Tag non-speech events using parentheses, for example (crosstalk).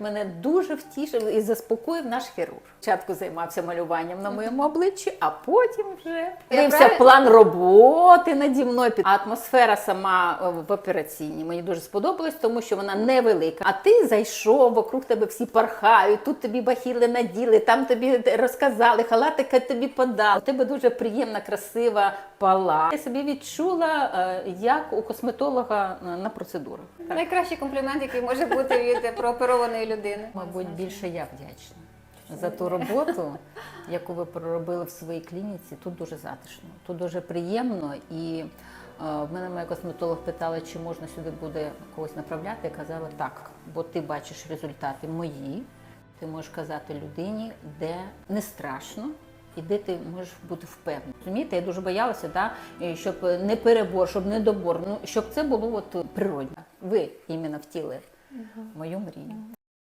Мене дуже втішив і заспокоїв наш хірург. Спочатку займався малюванням на моєму обличчі, а потім вже дивився план роботи наді мною. Атмосфера сама е, в операційній мені дуже сподобалась, тому що вона невелика. А ти зайшов, вокруг тебе всі пархають, тут тобі бахіли наділи, там тобі розказали, халатика тобі подали. У тебе дуже приємна, красива пала. Я собі відчула, е, як у косметолога е, на процедурах. Найкращий комплімент, який може бути від (laughs) прооперованої людини. Мабуть, більше я вдячна за ту роботу, яку ви проробили в своїй клініці. Тут дуже затишно, тут дуже приємно. І е, в мене моя косметолог питала, чи можна сюди буде когось направляти. Я казала так, бо ти бачиш результати мої. Ти можеш казати людині, де не страшно. І де ти можеш бути впевнений. Розумієте, я дуже боялася, да, щоб не перебор, щоб не добор, ну щоб це було от природно. Ви іменно втіли мою мрію.